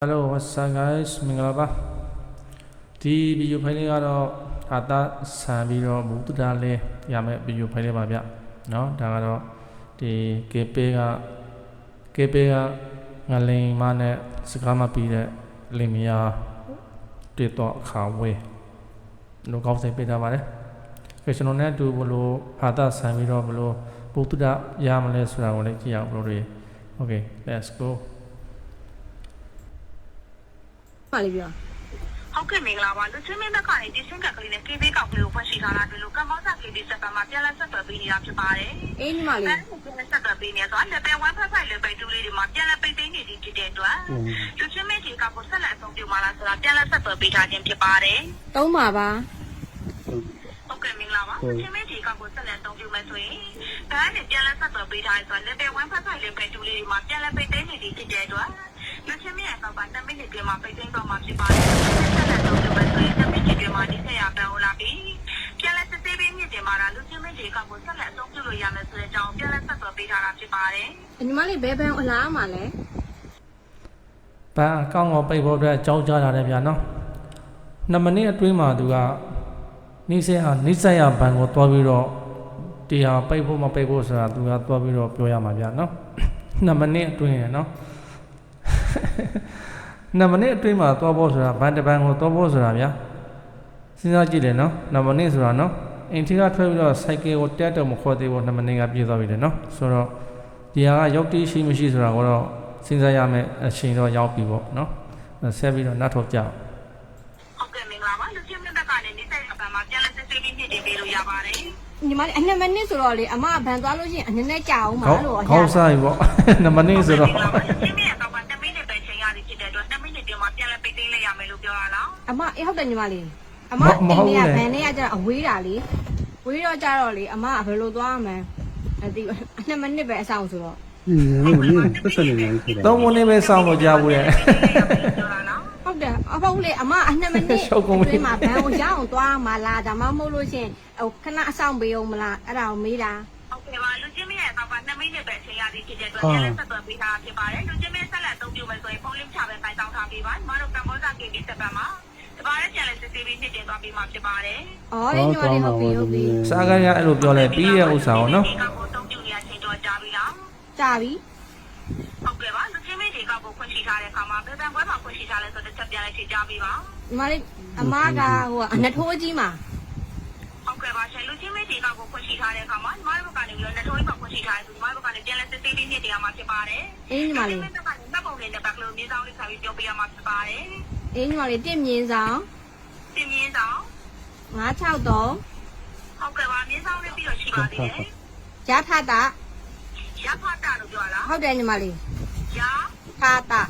Hello what's up guys မင်္ဂလာပါဒီဗီဒီယိုဖိုင်လေးကတော့အာသာဆန်ပြီးတော့မူတ္တရာလဲရမယ်ဗီဒီယိုဖိုင်လေးပါဗျเนาะဒါကတော့ဒီကေပေကကေပေကငလိန်မနဲ့စကားမပြီးတဲ့လင်မယားတွေ့တော့အခါဝဲလို့ကောင်းစိတ်ပေးထားပါတယ်ကဲကျွန်တော်နဲ့အတူဘလို့အာသာဆန်ပြီးတော့ဘလို့ဘုတ္တရာရမလဲဆိုတာကိုလည်းကြည့်အောင်ဘလို့တွေ Okay let's go ပါလေပြောဟုတ်ကဲ့မင်္ဂလာပါလူချင်းမင်းဘက်ကနေဒီစင်ကပ်ကလေးနဲ့ KB ကောက်ကလေးကိုဖွင့်ရှိထားတာတွေ့လို့ကမ္ဘောဇာ KB စက်ပတ်မှာပြန်လက်ဆက်သွယ်ပေးနေတာဖြစ်ပါတယ်အေးညီမ။လေးအဲဒီပြန်လက်ဆက်သွယ်ပေးနေဆိုတော့လက်ပဲ1ဖက်ဖိုက်လက်ပဲတူလေးတွေမှာပြန်လက်ပိတ်သိမ်းနေသည်ဖြစ်တဲ့အတွက်လူချင်းမင်းဒီကောက်ကိုဆက်လက်အသုံးပြုမှာလားဆိုတာပြန်လက်ဆက်သွယ်ပေးထားခြင်းဖြစ်ပါတယ်တုံးပါပါ။ဟုတ်ကဲ့မင်္ဂလာပါလူချင်းမင်းဒီကောက်ကိုဆက်လက်အသုံးပြုမယ်ဆိုရင်ဒါနဲ့ပြန်လက်ဆက်သွယ်ပေးထားရဆိုတော့လက်ပဲ1ဖက်ဖိုက်လက်ပဲတူလေးတွေမှာပြန်လက်ပိတ်သိမ်းနေသည်ဖြစ်တဲ့အတွက် လူချင်းမင်းရဲ့ကောက်က10မိနစ်ပြင်မှာပိတ်သိမ်းတော့မှာဖြစ်ပါတယ်။ဆက်လက်အသုံးပြုမယ်ဆိုရင်10မိနစ်ပြင်မှာဒီဆက်ရပန်းလာပြီ။ပြန်လက်စစ်သေးပေးမြင့်တင်มาတာလူချင်းမင်းတွေကကိုဆက်လက်အသုံးပြုလို့ရမယ်ဆိုတဲ့အကြောင်းပြန်လက်ဆက်သွယ်ပေးထားတာဖြစ်ပါတယ်ညီမလေးဘယ်ဘန်းအလားမှာလဲဘန်အကောင့်ကိုပိတ်ဖို့အတွက်ကြောင်းကြားလာတယ်ဗျာနော်နှစ်မိနစ်အတွင်းမှာသူကနှိစက်ဟာနှိစက်ရဘန်ကိုတွားပြီးတော့တရားပိတ်ဖို့မပိတ်ဖို့ဆိုတာသူကတွားပြီးတော့ပြောရမှာဗျာနော်နှစ်မိနစ်အတွင်းရယ်နော် နှစ်မိနစ်အတွင်းမှာတွားဖို့ဆိုတာဘန်တစ်ဘန်ကိုတွားဖို့ဆိုတာဗျာစဉ်းစားကြည့်လေနော်နှစ်မိနစ်ဆိုတာနော်အင်တီကထွက်ပြီးတော့စိုက်ကယ်ကိုတက်တော့မခေါ်သေးဘူးနှစ်မိနစ်ကပြည့်သွားပြီလေနော်ဆိုတော့ဒီဟာကရောက်တိရှိမရှိဆိုတာကိုတော့စဉ်းစားရမယ်အချိန်တော့ရောက်ပြီပေါ့နော်ဆက်ပြီးတော့နောက်ထုတ်ကြအောင်ဟုတ်ကဲ့မင်္ဂလာပါလူချင်းမင်းတွေကနေနေဆက်ရပန်းမှာပြန်လက်စစ်သေးပေးမြင့်တင်ပေးလို့ရပါတယ်ညီမလေးအနှစ်မိနစ်ဆိုတော့လေအမဘန်သွားလို့ရှိရင်အနည်းနဲ့ကြာအောင်ပါခေါင်းလို့အခေါင်းစားပြီပေါ့နှစ်မိနစ်ဆိုတော့ အမအေးဟုတ်တယ်ညီမလေးအမအိမ်ထဲကဘန်ထဲကကျတော့အဝေးတာလေဝေးတော့ကြတော့လေအမကဘယ်လိုသွားရမလဲအတိအနှစ်မိနစ်ပဲအဆောင်ဆိုတော့ 嗯，我们不是那样子的。 သုံးမိနစ်ပဲစောင့်ဖို့ကြားဘူးတဲ့ ပြောရလား ဟုတ်တယ်အဖေလေအမအနှစ်မိနစ် ရှုပ်ကုန်ပြီ အတွင်းမှာဘန်ကိုရအောင်သွားမှာလားဒါမှမဟုတ်လို့ရှိရင်ဟိုခဏအဆောင်ပေးအောင်မလားအဲ့ဒါကိုမေးတာ ဟုတ်ကဲ့ပါလူချင်းမင်းရဲ့ကောက်က10မိနစ်ပဲချိန်ရသည်ဖြစ်တဲ့အတွက်ပြန်လက်ဆက်သွယ်ပေးထားဖြစ်ပါတယ်လူချင်းမင်းဆက်လက်အသုံးပြုမယ်ဆိုရင်ဖုန်းလင်းချပဲပိုင်တောင်းထားပေးပါညီမတို့ကမ္ဘောဇာ KB စက်ပတ်မှာ ဒီပါရဲ့ပြန်လက်စစ်သေးပေးမြင့်တင်သွားပေးမှာဖြစ်ပါတယ်ဩအေးညီမလေးဟုတ်ပြီဟုတ်ပြီစားကရအဲ့လိုပြောလဲပြီးရဲ့ဥစ္စာကိုနော်ဒီကောက်ကိုအသုံးပြုနေရချိန်တော့ကြာပြီလားကြာပြီဟုတ်ကဲ့ပါလူချင်းမင်းဒီကောက်ကိုခွင့်ရှိထားတဲ့အခါမှာဘယ်ဘန်ပွဲမှာခွင့်ရှိထားလဲဆိုတော့တစ်ချက်ပြန်လိုက်ချိန်ကြပေးပါညီမလေးအမကဟိုကအနှစ်ထိုးကြီးမှာဟုတ်ကဲ့ပါရှင်လူချင်းမင်းဒီကောက်ကိုခွင့်ရှိထားတဲ့အခါမှာညီမတို့ဘက်ကနေပြီးတော့နှစ်ထုံးကြီးမှာခွင့်ရှိထားတယ်ဆိုညီမတို့ဘက်ကနေပြန်လက်စစ်သေးလေးမြင့်တင်ရမှာဖြစ်ပါတယ်အေးညီမလေးလူချင်းမင်းဘက်ကနေမှတ်ပုံလေးနဲ့ဘက်ကလေးမြေဆောင်လေးဆက်ပြီးပြောပြရမှာဖြစ်ပါတယ် အေးညီမလေးတင့်မြင်းဆောင်တင်မြင့်ဆောင်963ဟုတ်ကဲ့ပါမြေဆောင်လေးပြီးတော့ရှိပါသေးတယ်ရထတာရဖတ်တာလို့ပြောလားဟုတ်တယ်ညီမလေးရထတာ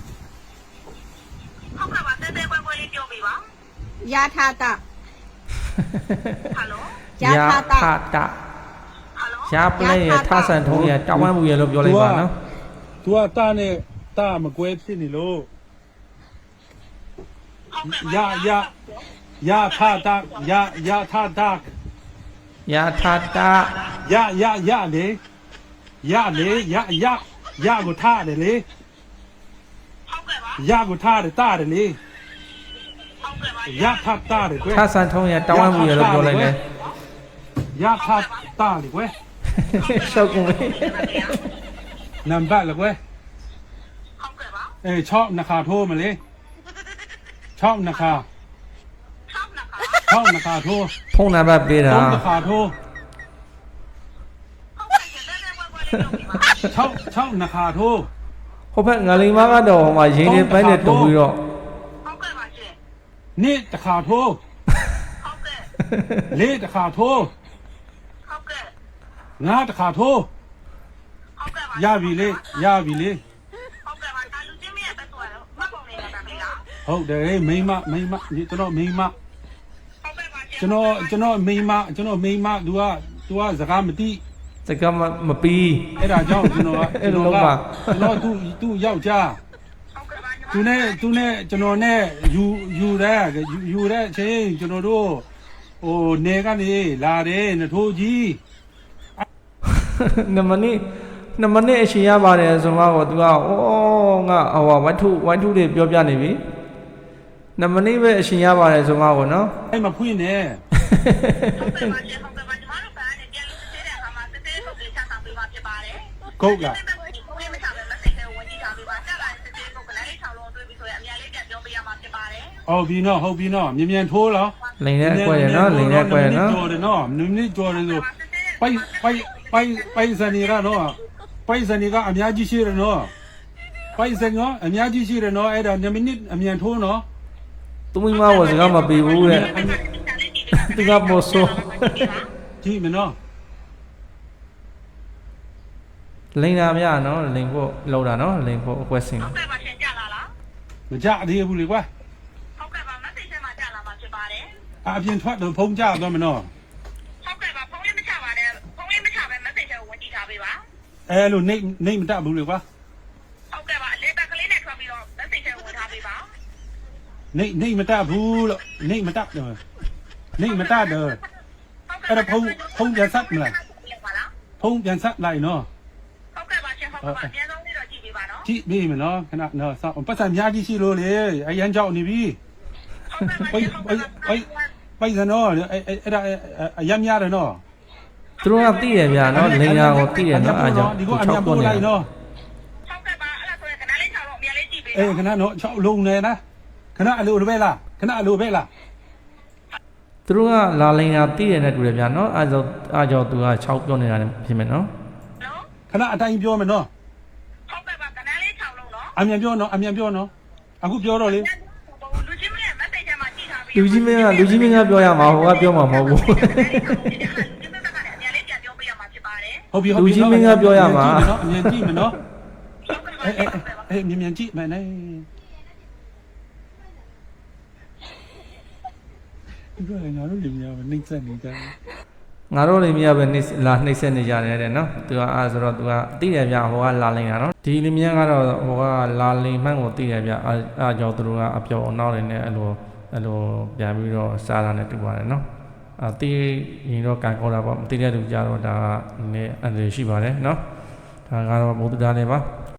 ဟုတ်ကဲ့ပါတဲတဲပွဲပွဲလေးပြောပြပါရထတာဟယ်လိုရထတာထတာဟယ်လိုရပလဲရထဆန်ထုံးရတောင်းဝမ်းမှုရလို့ပြောလိုက်ပါနော်သူကတာနဲ့တာမကွဲဖြစ်နေလို့ ဟုတ်ကဲ့ပါ ရရရထားတာရရထားတာ ရထတာ ရရရလေရလေရရရကိုထားတယ်လေ ဟုတ်ကဲ့ပါ ရကိုထားတယ်တာတယ်လေ ဟုတ်ကဲ့ပါ ရထားတာတယ်ကွယ် ထဆန်ထုံးရတောင်းဝမ်းမှုရလို့ပြောလိုက်လေ ရထားတာလေကွယ် ရှုပ်ကုန်ပြီ နံပါတ်လေကွယ် ဟုတ်ကဲ့ပါ เออ ชอบนะคะโทรมาเลยชอบนะคะ ဆောင်းနခါ ชอบนะคะโทร ဖုန်းနံပါတ်ပေးတာ ต้องนะคะโทร ဟုတ်ကဲ့တဲတဲပွဲပွဲလေးပြောပြပါ ชอบชอบนะคะโทร ဟိုဘက်ငလိန်မကတော့ဟိုမှာရင်းနေပိုင်းနဲ့တုံပြီးတော့ ဟုတ်ကဲ့ပါရှင် นี่นะคะโทร ဟုတ်ကဲ့ เลนะคะโทร ဟုတ်ကဲ့ งานะคะโทร ဟုတ်ကဲ့ပါ ရပြီလေရပြီလေ ဟုတ်တယ်မိမမိမဒီကျွန်တော်မိမ ဟုတ်ကဲ့ပါရှင် ကျွန်တော်ကျွန်တော်မိမကျွန်တော်မိမ तू က तू ကစကားမသိ စကမမပီး အဲ့ဒါကြောင့်ကျွန်တော်က အဲ့ ကျွန် လို တော်က ပါ ကျွန်တော်သူသူယောက်ျား ဟုတ်ကဲ့ပါညီမ သူနဲ့သူနဲ့ကျွန်တော်နဲ့ယူယူတဲ့ယူယူတဲ့အချိန်ကျွန်တော်တို့ဟိုနေကနေလာတယ်နထိုးကြီး နှစ်မိနစ်နှစ်မိနစ်အချိန်ရပါတယ်ဆိုမှတော့ तू ကဩ ငါဟိုဝိုင်းထုဝိုင်းထုတွေပြောပြနေပြီ နမနိပဲအရှင်ရပါတယ်ဆိုမှပေါ့နော်အဲ့မဖွင့်နဲ့ဟုတ်တယ်ပါရှင်ဟုတ်တယ်ပါညီမတို့ဘာလဲပြန်လို့စစ်တဲ့အခါမှာစစ်တဲ့ပုံလေးချဆောင်ပေးမှာဖြစ်ပါတယ်ဟုတ်လားပုံလေးမချပဲမစစ်တဲ့ဝင်ကြည့်ထားပေးပါဆက်လာစစ်တဲ့ပုံကလည်း6လုံးတွေ့ပြီဆိုရင်အများလေးပြန်ပြောပေးရမှာဖြစ်ပါတယ်ဟုတ်ပြီနော်ဟုတ်ပြီနော်မြင်မြန်ထိုးလားလိန်နဲ့ကွဲရနော်လိန်နဲ့ကွဲရနော်ကြော်တယ်နော်နုနစ်ကြော်တယ်ဆိုပိုင်ပိုင်ပိုင်ပိုင်စနေရနော်ပိုင်စနေကအများကြီးရှိတယ်နော်ပိုင်စနေကအများကြီးရှိတယ်နော်အဲ့ဒါ2မိနစ်အမြန်ထိုးနော် သူမိမဝစကားမပေးဘူးတဲ့သူကပို့ဆိုးကြည့်မနော်လိန်တာမရနော်လိန်ဖို့လောက်တာနော်လိန်ဖို့အကွက်စင်ဟုတ်ကဲ့ပါရှင်ကြလာလားမကြသေးဘူးလေကွာဟုတ်ကဲ့ပါမစိတ်ထဲမှာကြလာမှာဖြစ်ပါတယ်အပြင်ထွက်တော့ဖုံးကြတော့မနော်ဟုတ်ကဲ့ပါဖုန်းလေးမချပါနဲ့ဖုန်းလေးမချပဲမစိတ်ထဲဝင်ကြည့်ထားပေးပါအဲ့လိုနေနေမတတ်ဘူးလေကွာ ဟုတ်ကဲ့ပါလေတက်ကလေးနဲ့ထွက်ပြီးတော့မစိတ်ထဲဝင်ထားပေးပါ နေနေမတတ်ဘူးလို့နေမတတ်တော့နေမတတ်တော့အဲ့ဒါဖုန်းဖုန်းပြန်ဆက်မလားပါလားဖုံးပြန်ဆက်လိုက်နော်ဟုတ်ကဲ့ပါရှင်ဟုတ်ကဲ့ပါအများဆုံးလေးတော့ကြည့်ပေးပါနော်ကြည့်ပြီမနော်ခဏနော်စောင့်ပတ်စံများကြီးရှိလို့လေအရန်ကြောက်နေပြီဟုတ်ကဲ့ပါရှင်ဟုတ်ကဲ့ပါပိုက်စံနော်အဲ့အဲ့အဲ့ဒါအရန်များတယ်နော်သူတို့ကသိရဗျာနော်လိန်တာကိုသိရနော်အားကြောင့်ဒီသူကအချောမြန်က်ပို့ပွနေလိုက်နော်ဟုတ်ကဲ့ပါအဲ့ဒါဆိုရင်ခဏလေးချောင်းတော့အများလေးကြည့်ပေးအေးခဏနော်6လုံးနေလား ခဏအလိုပဲလားခဏအလိုပဲလားသူတို့ကလာလိန်တာသိရတဲ့တူတယ်ဗျာနော်အားကြောင့်အားကြောင့်သူက6ပြောနေတာလည်းဖြစ်မယ်နော်နော်ခဏအတိုင်းပြောမယ်နော်ဟုတ်ကဲ့ပါခဏလေးချောင်းလုံးနော်အမြန်ပြောနော်အမြန်ပြောနော်အခုပြောတော့လေလူချင်းမရဲ့မစိတ်ထဲမှာကြည့်ထားပေးလူကြီးမင်းကလူကြီးမင်းကပြောရမှာဟိုကပြောမှာမဟုတ်ဘူးလူချင်းမကလည်းအများလေးပြန်ပြောပေးရမှာဖြစ်ပါတယ်ဟုတ်ပြီဟုတ်လူပြီကြီးမင်းကပြောရမှာအမြန်ကြည့်မယ်နော်ဟုတ်ကဲ့ပါအေးအေးအေးမြန်မြန်ကြည့်မယ်နဲ့ ဒီကလည်းငါတို့လင်မယားနှိမ့်ဆက်နေကြတယ်ငါတို့လိန်မရပဲနှိမ့်လာနှိမ့်ဆက်နေကြတယ်တဲ့နော်သူကအားဆိုတော့သူကသိတယ်ဗျာဟိုကလာလိန်တာနော်ဒီလိန်မင်းကတော့ဟိုကလာလိန်မှန်ကိုသိတယ်ဗျာအားအားကြောင့်သူတို့ကအပြောင်းအနောက်တွေနဲ့အဲ့လိုအဲ့လိုပြန်ပြီးတော့စားတာနဲ့တူပါတယ်နော်အာတီးရင်တော့ကန်ကောတာပေါ့မသိတဲ့လူကြတော့ဒါကနည်းအန္တရာယ်ရှိပါတယ်နော်ဒါကတော့ဘုဒ္ဓဒါလည်းပါ